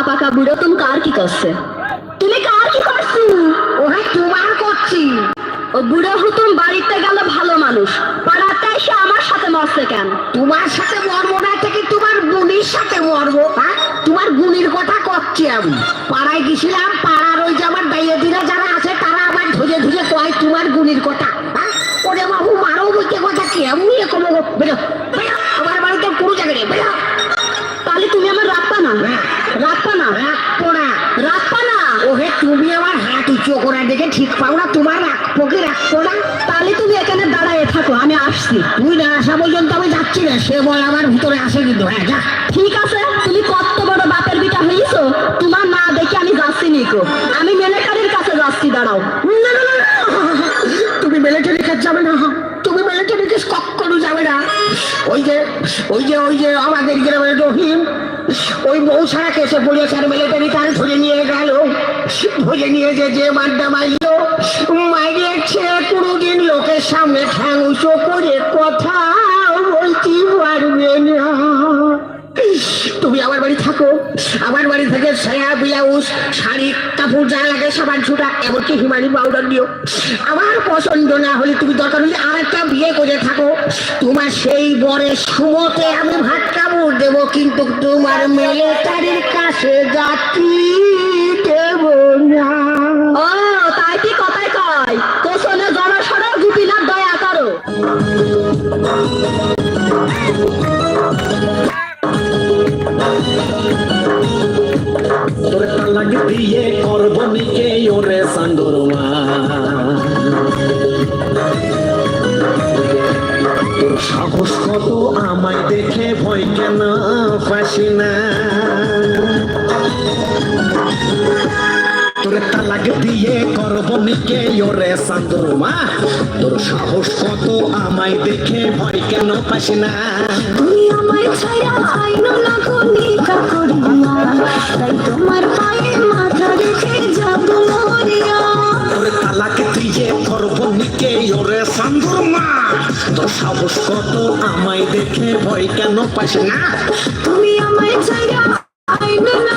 পাকা পাকা বুড়ো তুমি কার কি করছে? তুমি কার কি করছ? ওহে তোমার করছি। ও বুড়ো হুতুম বাড়িতে গেল ভালো মানুষ। পাড়াতে এসে আমার সাথে মরছে কেন? তোমার সাথে মরবো না থেকে তোমার গুনির সাথে মরবো হ্যাঁ? তোমার গুনির কথা করছি আমি। পাড়ায় গেছিলাম পাড়ার ওই যে আমার দাইয়েদিরা যারা আছে তারা আমার ধুজে ধুজে কয় তোমার গুনির কথা হ্যাঁ? ওরে বাবু মারো বইতে কথা কি কমো বেরো ওহে তুমি আমার হাত উঁচু করা দেখে ঠিক পাও না তোমার রাখব কি রাখব না তাহলে তুমি এখানে দাঁড়ায় থাকো আমি আসছি তুই না আসা পর্যন্ত আমি যাচ্ছি না সে বল আমার ভিতরে আসে কিন্তু হ্যাঁ যা ঠিক আছে তুমি কত বড় বাপের বিটা হয়েছো তোমার না দেখে আমি যাচ্ছি নিকো আমি মেলেকারির কাছে যাচ্ছি দাঁড়াও না, না, না। তুমি মিলিটারি কাজ যাবে না তুমি মিলিটারি কেস কখনো যাবে না ওই যে ওই যে ওই যে আমাদের গ্রামের রহিম ওই বউ সারা কেসে পড়েছে আর মিলিটারি কাজ ধরে নিয়ে গেল ধরে নিয়ে যে যে মাড্ডা মারলো মারিয়েছে কোনোদিন লোকের সামনে ঠ্যাং উঁচু করে কথা বলতে পারবে না। তুমি আমার বাড়ি থাকো, আমার বাড়ি থেকে সায়া ব্লাউজ, শাড়ি, কাপড় যা লাগে সাবান ছুটা, এমনকি হিমালি পাউডার দিও। আমার পছন্দ না হলে তুমি দরকার হলে আর একটা বিয়ে করে থাকো। তোমার সেই বরের সুমতে আমি ভাত কাপড় দেবো কিন্তু তোমার মিলিটারির কাছে যাচ্ছি দেব না ও তাই কি কথাই কয়? কোসনে জনসড় দয়া করো। তোর তালাক দিয়ে করব নিকে ওরে সান্দরমা তোর সাহস কত আমায় দেখে ভয় কেন না তোর তালাক দিয়ে করব নিকে ওরে সান্দরমা তোর সাহস কত আমায় দেখে ভয় কেন পাসি না? তুমি আমায় ছায়া আইন না কলিকা করিয়া তাই তোমার পায়ে মাথা রেখে যাব মরিয়া। তোর তালাক দিয়ে করব নিকে ওরে সান্দরমা তোর সাহস কত আমায় দেখে ভয় কেন পাস না? তুমি আমায় ছায়া আইন না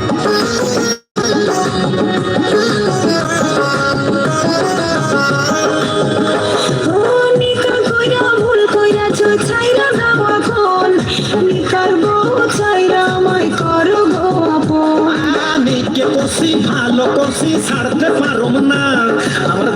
করছি ভালো করছি ছাড়তে পারব না। আমার